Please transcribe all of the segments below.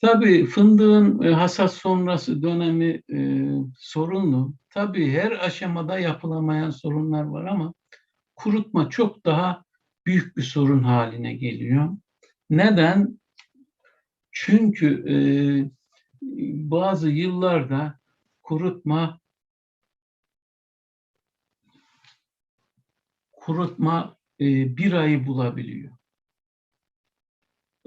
Tabii fındığın e, hasat sonrası dönemi e, sorunlu. Tabii her aşamada yapılamayan sorunlar var ama kurutma çok daha büyük bir sorun haline geliyor. Neden? Çünkü e, bazı yıllarda kurutma kurutma e, bir ayı bulabiliyor.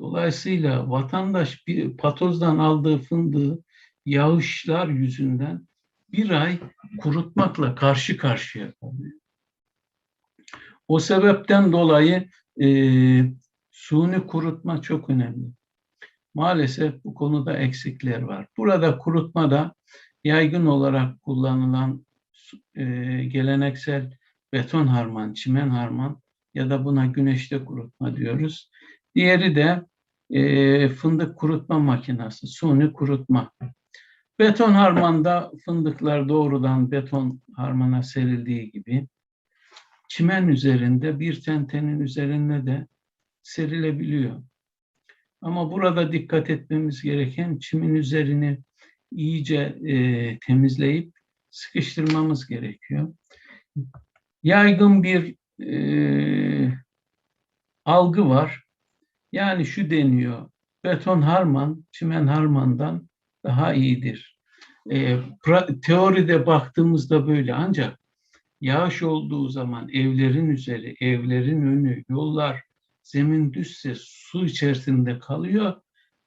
Dolayısıyla vatandaş bir patozdan aldığı fındığı yağışlar yüzünden bir ay kurutmakla karşı karşıya kalıyor. O sebepten dolayı e, suni kurutma çok önemli. Maalesef bu konuda eksikler var. Burada kurutmada yaygın olarak kullanılan e, geleneksel beton harman, çimen harman ya da buna güneşte kurutma diyoruz. Diğeri de e, fındık kurutma makinesi, suni kurutma. Beton harmanda fındıklar doğrudan beton harmana serildiği gibi çimen üzerinde bir tentenin üzerine de serilebiliyor. Ama burada dikkat etmemiz gereken çimin üzerini iyice e, temizleyip sıkıştırmamız gerekiyor. Yaygın bir e, algı var. Yani şu deniyor, beton harman, çimen harmandan daha iyidir. E, pra, teoride baktığımızda böyle ancak yağış olduğu zaman evlerin üzeri, evlerin önü, yollar, zemin düzse su içerisinde kalıyor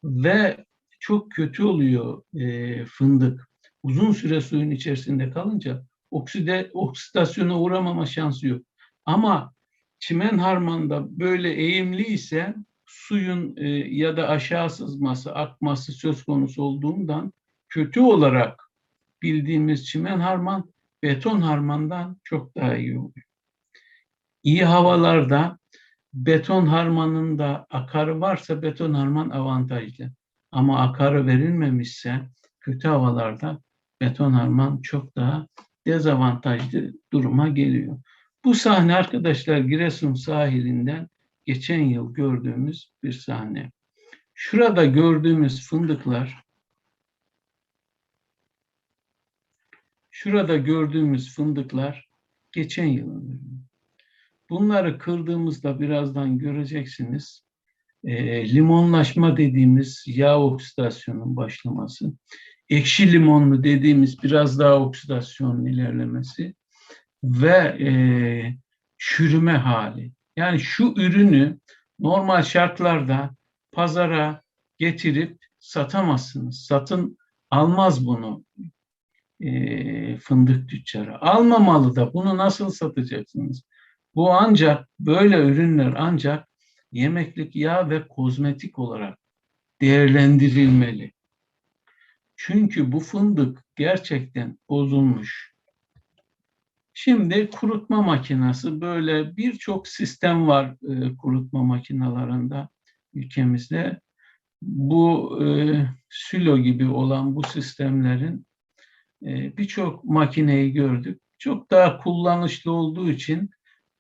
ve çok kötü oluyor e, fındık. Uzun süre suyun içerisinde kalınca okside, oksidasyona uğramama şansı yok. Ama çimen harmanda böyle eğimli ise suyun e, ya da aşağı sızması, akması söz konusu olduğundan kötü olarak bildiğimiz çimen harman beton harmandan çok daha iyi oluyor. İyi havalarda beton harmanında akarı varsa beton harman avantajlı. Ama akarı verilmemişse kötü havalarda beton harman çok daha dezavantajlı duruma geliyor. Bu sahne arkadaşlar Giresun sahilinden geçen yıl gördüğümüz bir sahne. Şurada gördüğümüz fındıklar şurada gördüğümüz fındıklar geçen yılın ürünü. Bunları kırdığımızda birazdan göreceksiniz. E, limonlaşma dediğimiz yağ oksidasyonun başlaması, ekşi limonlu dediğimiz biraz daha oksidasyonun ilerlemesi ve e, çürüme hali. Yani şu ürünü normal şartlarda pazara getirip satamazsınız. Satın almaz bunu e, fındık tüccarı. Almamalı da bunu nasıl satacaksınız? Bu ancak böyle ürünler ancak yemeklik yağ ve kozmetik olarak değerlendirilmeli. Çünkü bu fındık gerçekten bozulmuş. Şimdi kurutma makinesi böyle birçok sistem var e, kurutma makinalarında ülkemizde. Bu e, silo gibi olan bu sistemlerin e, birçok makineyi gördük. Çok daha kullanışlı olduğu için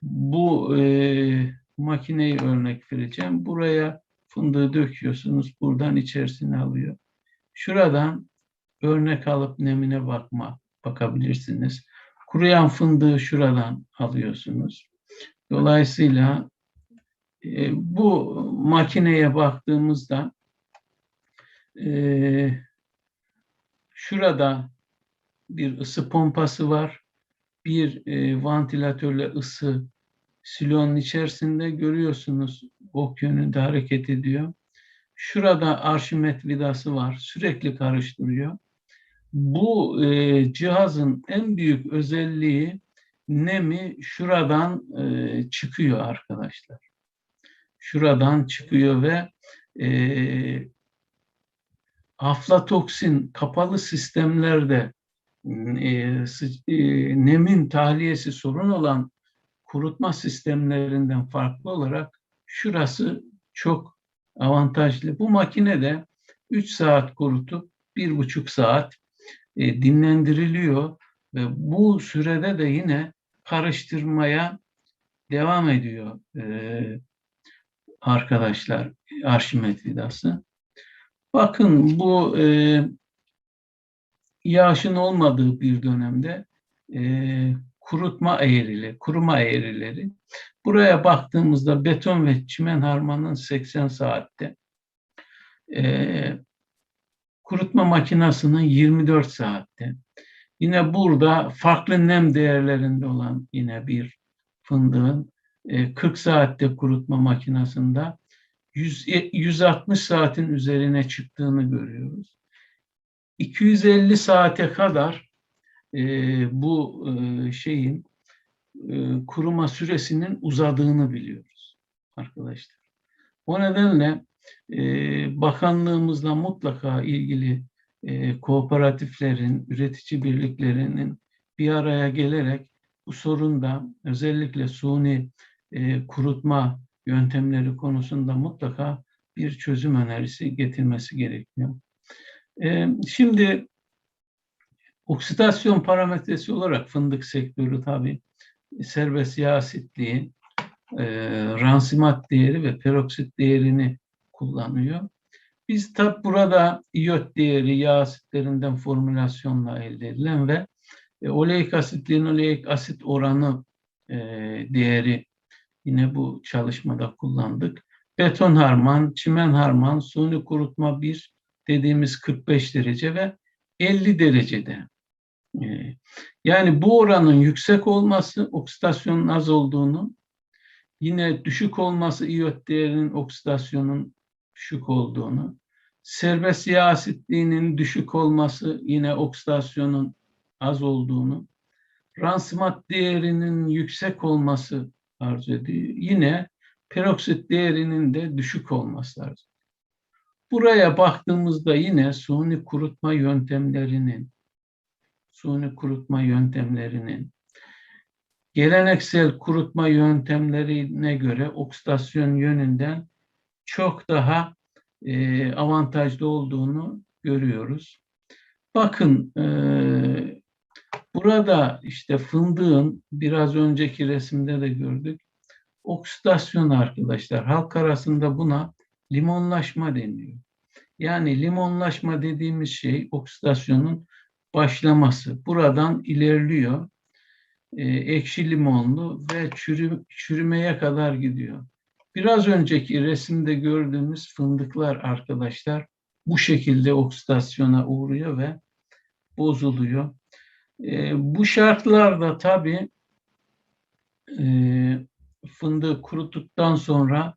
bu e, makineyi örnek vereceğim. Buraya fındığı döküyorsunuz. Buradan içerisine alıyor. Şuradan örnek alıp nemine bakma bakabilirsiniz. Kuruyan fındığı şuradan alıyorsunuz. Dolayısıyla e, bu makineye baktığımızda e, şurada bir ısı pompası var. Bir e, vantilatörle ısı silonun içerisinde görüyorsunuz ok yönünde hareket ediyor. Şurada arşimet vidası var. Sürekli karıştırıyor. Bu e, cihazın en büyük özelliği nemi şuradan e, çıkıyor arkadaşlar. Şuradan çıkıyor ve e, aflatoksin kapalı sistemlerde e, e, nemin tahliyesi sorun olan kurutma sistemlerinden farklı olarak şurası çok avantajlı. Bu makine de 3 saat kurutup 1,5 saat e, dinlendiriliyor ve bu sürede de yine karıştırmaya devam ediyor e, arkadaşlar Arşimet vidası. Bakın bu e, yağışın olmadığı bir dönemde e, kurutma eğrileri, kuruma eğrileri. Buraya baktığımızda beton ve çimen harmanın 80 saatte, e, kurutma makinasının 24 saatte. Yine burada farklı nem değerlerinde olan yine bir fındığın e, 40 saatte kurutma makinasında 100, 160 saatin üzerine çıktığını görüyoruz. 250 saate kadar e, bu e, şeyin e, kuruma süresinin uzadığını biliyoruz arkadaşlar. O nedenle e, bakanlığımızla mutlaka ilgili e, kooperatiflerin, üretici birliklerinin bir araya gelerek bu sorunda özellikle suni e, kurutma yöntemleri konusunda mutlaka bir çözüm önerisi getirmesi gerekiyor. E, şimdi oksidasyon parametresi olarak fındık sektörü tabii serbest yağ asitliği, e, ransimat değeri ve peroksit değerini kullanıyor. Biz tabi burada iot değeri yağ asitlerinden formülasyonla elde edilen ve e, oleik asitliğin oleik asit oranı e, değeri yine bu çalışmada kullandık. Beton harman, çimen harman, suni kurutma 1 dediğimiz 45 derece ve 50 derecede. E, yani bu oranın yüksek olması oksidasyonun az olduğunu, yine düşük olması iot değerinin oksidasyonun düşük olduğunu, serbest yağ asitliğinin düşük olması yine oksidasyonun az olduğunu, ransimat değerinin yüksek olması arz ediyor. Yine peroksit değerinin de düşük olması arz ediyor. Buraya baktığımızda yine suni kurutma yöntemlerinin suni kurutma yöntemlerinin geleneksel kurutma yöntemlerine göre oksidasyon yönünden çok daha e, avantajlı olduğunu görüyoruz. Bakın e, burada işte fındığın biraz önceki resimde de gördük. Oksidasyon arkadaşlar halk arasında buna limonlaşma deniyor. Yani limonlaşma dediğimiz şey oksidasyonun başlaması. Buradan ilerliyor. E, ekşi limonlu ve çürü, çürümeye kadar gidiyor. Biraz önceki resimde gördüğümüz fındıklar arkadaşlar bu şekilde oksidasyona uğruyor ve bozuluyor. E, bu şartlarda tabii e, fındığı kuruttuktan sonra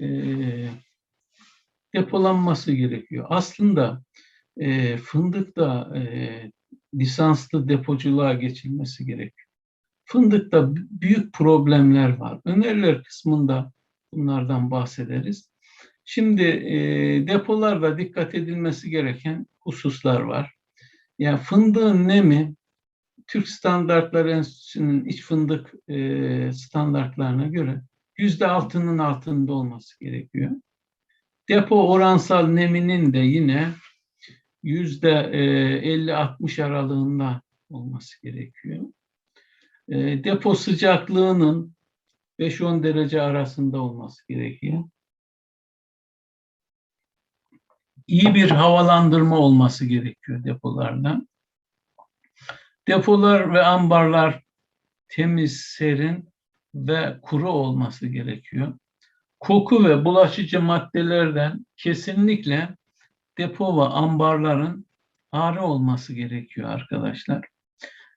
e, depolanması gerekiyor. Aslında e, fındıkta e, lisanslı depoculuğa geçilmesi gerekiyor. Fındıkta büyük problemler var. Öneriler kısmında bunlardan bahsederiz. Şimdi e, depolarda dikkat edilmesi gereken hususlar var. Yani fındığın nemi Türk Standartlar Enstitüsü'nün iç fındık e, standartlarına göre yüzde altının altında olması gerekiyor. Depo oransal neminin de yine yüzde 50-60 e, aralığında olması gerekiyor. E, depo sıcaklığının 5-10 derece arasında olması gerekiyor. İyi bir havalandırma olması gerekiyor depolarda. Depolar ve ambarlar temiz, serin ve kuru olması gerekiyor. Koku ve bulaşıcı maddelerden kesinlikle depo ve ambarların ağrı olması gerekiyor arkadaşlar.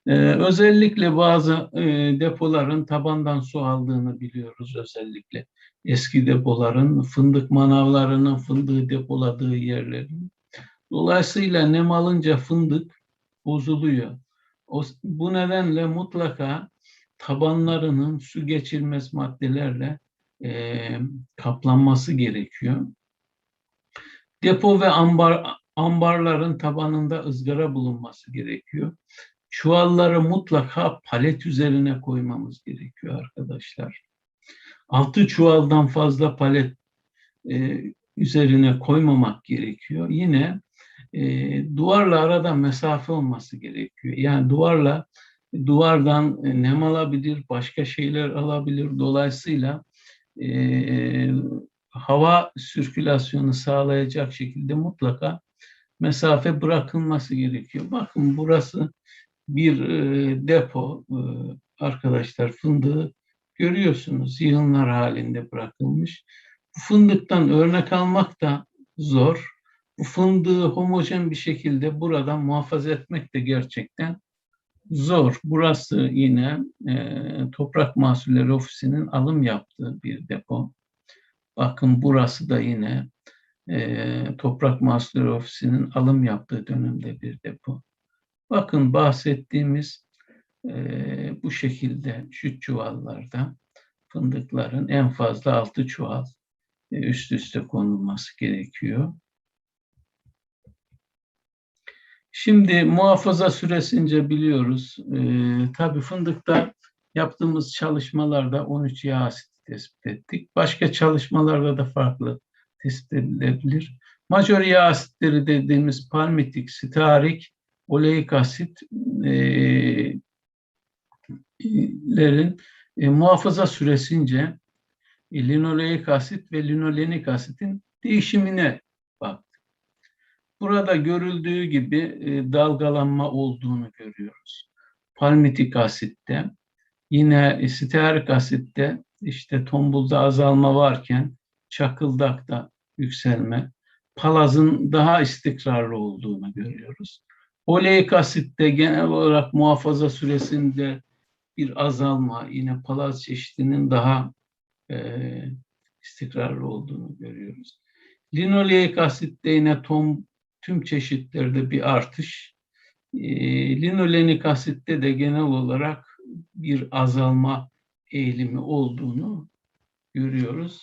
Ee, özellikle bazı e, depoların tabandan su aldığını biliyoruz özellikle. Eski depoların, fındık manavlarının fındığı depoladığı yerlerin. Dolayısıyla nem alınca fındık bozuluyor. O, bu nedenle mutlaka tabanlarının su geçirmez maddelerle e, kaplanması gerekiyor. Depo ve ambar, ambarların tabanında ızgara bulunması gerekiyor. Çuvalları mutlaka palet üzerine koymamız gerekiyor arkadaşlar. Altı çuvaldan fazla palet e, üzerine koymamak gerekiyor. Yine e, duvarla arada mesafe olması gerekiyor. Yani duvarla duvardan nem alabilir, başka şeyler alabilir. Dolayısıyla e, hava sirkülasyonu sağlayacak şekilde mutlaka mesafe bırakılması gerekiyor. Bakın burası bir e, depo e, arkadaşlar fındığı görüyorsunuz yığınlar halinde bırakılmış. Bu fındıktan örnek almak da zor. Bu fındığı homojen bir şekilde buradan muhafaza etmek de gerçekten zor. Burası yine e, Toprak Mahsulleri Ofisi'nin alım yaptığı bir depo. Bakın burası da yine e, Toprak Mahsulleri Ofisi'nin alım yaptığı dönemde bir depo. Bakın bahsettiğimiz e, bu şekilde şu çuvallarda fındıkların en fazla altı çuval e, üst üste konulması gerekiyor. Şimdi muhafaza süresince biliyoruz. E, tabii fındıkta yaptığımız çalışmalarda 13 yağ asiti tespit ettik. Başka çalışmalarda da farklı tespit edilebilir. Majör yağ asitleri dediğimiz palmitik, sitarik, oleik asit e, e, muhafaza süresince e, linoleik asit ve linolenik asitin değişimine baktık. Burada görüldüğü gibi e, dalgalanma olduğunu görüyoruz. Palmitik asitte, yine stearik asitte işte tombulda azalma varken çakıldakta yükselme, palazın daha istikrarlı olduğunu görüyoruz. Oleik asitte genel olarak muhafaza süresinde bir azalma, yine palaz çeşidinin daha e, istikrarlı olduğunu görüyoruz. Linoleik asitte yine tom, tüm çeşitlerde bir artış. E, linolenik asitte de genel olarak bir azalma eğilimi olduğunu görüyoruz.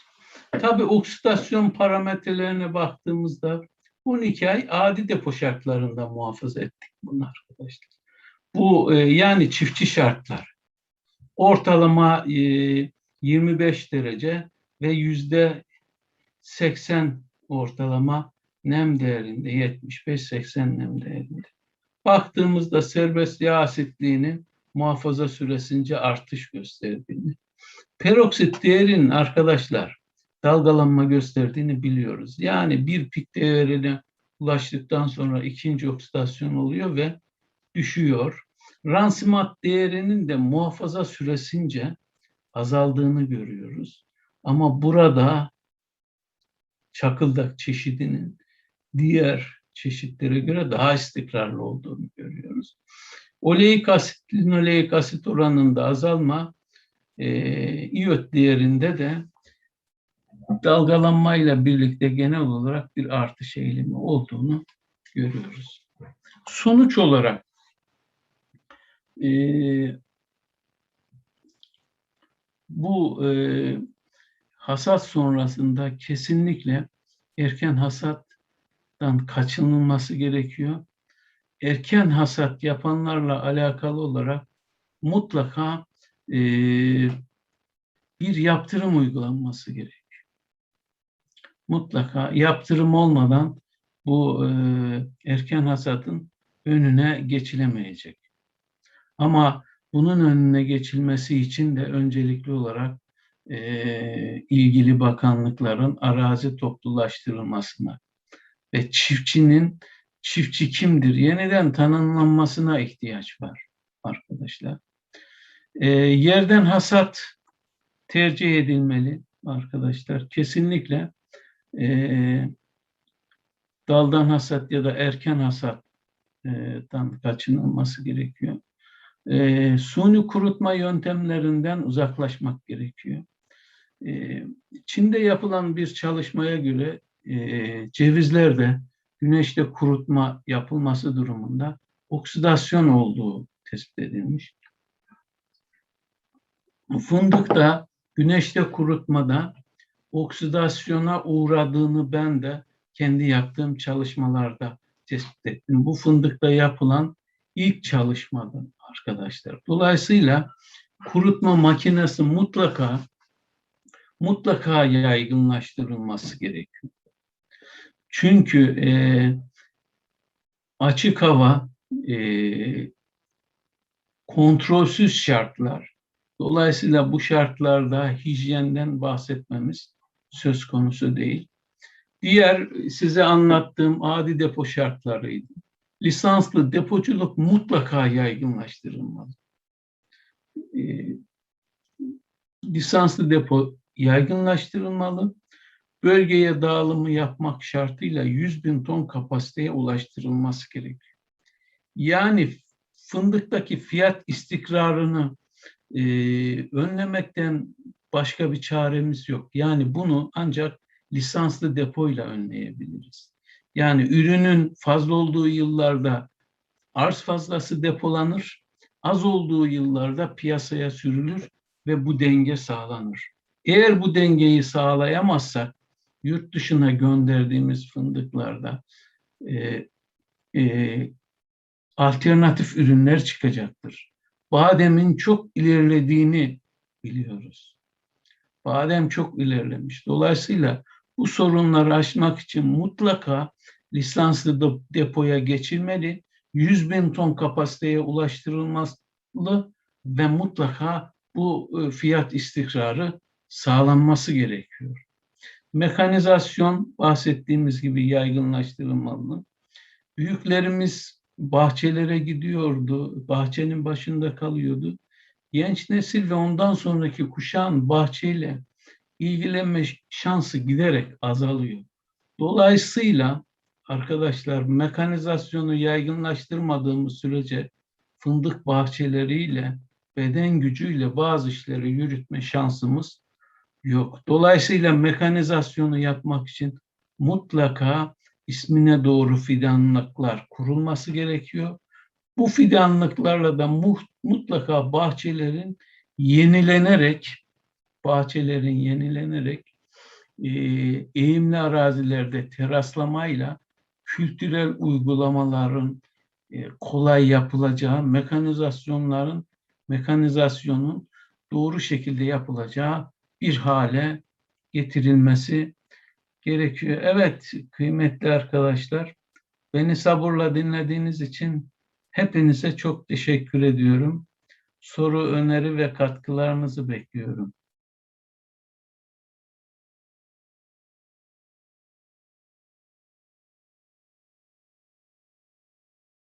Tabii oksidasyon parametrelerine baktığımızda 12 ay adi depo şartlarında muhafaza ettik bunu arkadaşlar. Bu e, yani çiftçi şartlar. Ortalama e, 25 derece ve yüzde 80 ortalama nem değerinde 75-80 nem değerinde. Baktığımızda serbest yağ asitliğinin muhafaza süresince artış gösterdiğini, peroksit değerinin arkadaşlar dalgalanma gösterdiğini biliyoruz. Yani bir pik değerine ulaştıktan sonra ikinci oksidasyon oluyor ve düşüyor. Ransimat değerinin de muhafaza süresince azaldığını görüyoruz. Ama burada çakıldak çeşidinin diğer çeşitlere göre daha istikrarlı olduğunu görüyoruz. Oleik asit, linoleik asit oranında azalma, e, iot değerinde de dalgalanmayla birlikte genel olarak bir artış eğilimi olduğunu görüyoruz. Sonuç olarak e, bu e, hasat sonrasında kesinlikle erken hasattan kaçınılması gerekiyor. Erken hasat yapanlarla alakalı olarak mutlaka e, bir yaptırım uygulanması gerekiyor mutlaka yaptırım olmadan bu e, erken hasatın önüne geçilemeyecek. Ama bunun önüne geçilmesi için de öncelikli olarak e, ilgili bakanlıkların arazi toplulaştırılmasına ve çiftçinin çiftçi kimdir yeniden tanımlanmasına ihtiyaç var arkadaşlar. E, yerden hasat tercih edilmeli arkadaşlar. Kesinlikle e, daldan hasat ya da erken hasattan kaçınılması gerekiyor. E, suni kurutma yöntemlerinden uzaklaşmak gerekiyor. E, Çin'de yapılan bir çalışmaya göre e, cevizlerde güneşte kurutma yapılması durumunda oksidasyon olduğu tespit edilmiş. Fındıkta güneşte kurutmada oksidasyona uğradığını ben de kendi yaptığım çalışmalarda tespit ettim. Bu fındıkta yapılan ilk çalışmadı arkadaşlar. Dolayısıyla kurutma makinesi mutlaka mutlaka yaygınlaştırılması gerekiyor. Çünkü e, açık hava e, kontrolsüz şartlar. Dolayısıyla bu şartlarda hijyenden bahsetmemiz söz konusu değil. Diğer size anlattığım adi depo şartlarıydı. Lisanslı depoculuk mutlaka yaygınlaştırılmalı. E, lisanslı depo yaygınlaştırılmalı. Bölgeye dağılımı yapmak şartıyla 100 bin ton kapasiteye ulaştırılması gerekiyor. Yani fındıktaki fiyat istikrarını e, önlemekten başka bir çaremiz yok. Yani bunu ancak lisanslı depoyla önleyebiliriz. Yani ürünün fazla olduğu yıllarda arz fazlası depolanır, az olduğu yıllarda piyasaya sürülür ve bu denge sağlanır. Eğer bu dengeyi sağlayamazsak yurt dışına gönderdiğimiz fındıklarda e, e, alternatif ürünler çıkacaktır. Bademin çok ilerlediğini biliyoruz. Badem çok ilerlemiş. Dolayısıyla bu sorunları aşmak için mutlaka lisanslı depoya geçilmeli, 100 bin ton kapasiteye ulaştırılmalı ve mutlaka bu e, fiyat istikrarı sağlanması gerekiyor. Mekanizasyon bahsettiğimiz gibi yaygınlaştırılmalı. Büyüklerimiz bahçelere gidiyordu, bahçenin başında kalıyordu. Genç nesil ve ondan sonraki kuşağın bahçeyle ilgilenme şansı giderek azalıyor. Dolayısıyla arkadaşlar mekanizasyonu yaygınlaştırmadığımız sürece fındık bahçeleriyle beden gücüyle bazı işleri yürütme şansımız yok. Dolayısıyla mekanizasyonu yapmak için mutlaka ismine doğru fidanlıklar kurulması gerekiyor. Bu fidanlıklarla da mutlaka bahçelerin yenilenerek bahçelerin yenilenerek e, eğimli arazilerde teraslamayla kültürel uygulamaların e, kolay yapılacağı, mekanizasyonların mekanizasyonun doğru şekilde yapılacağı bir hale getirilmesi gerekiyor. Evet kıymetli arkadaşlar, beni sabırla dinlediğiniz için hepinize çok teşekkür ediyorum. Soru, öneri ve katkılarınızı bekliyorum.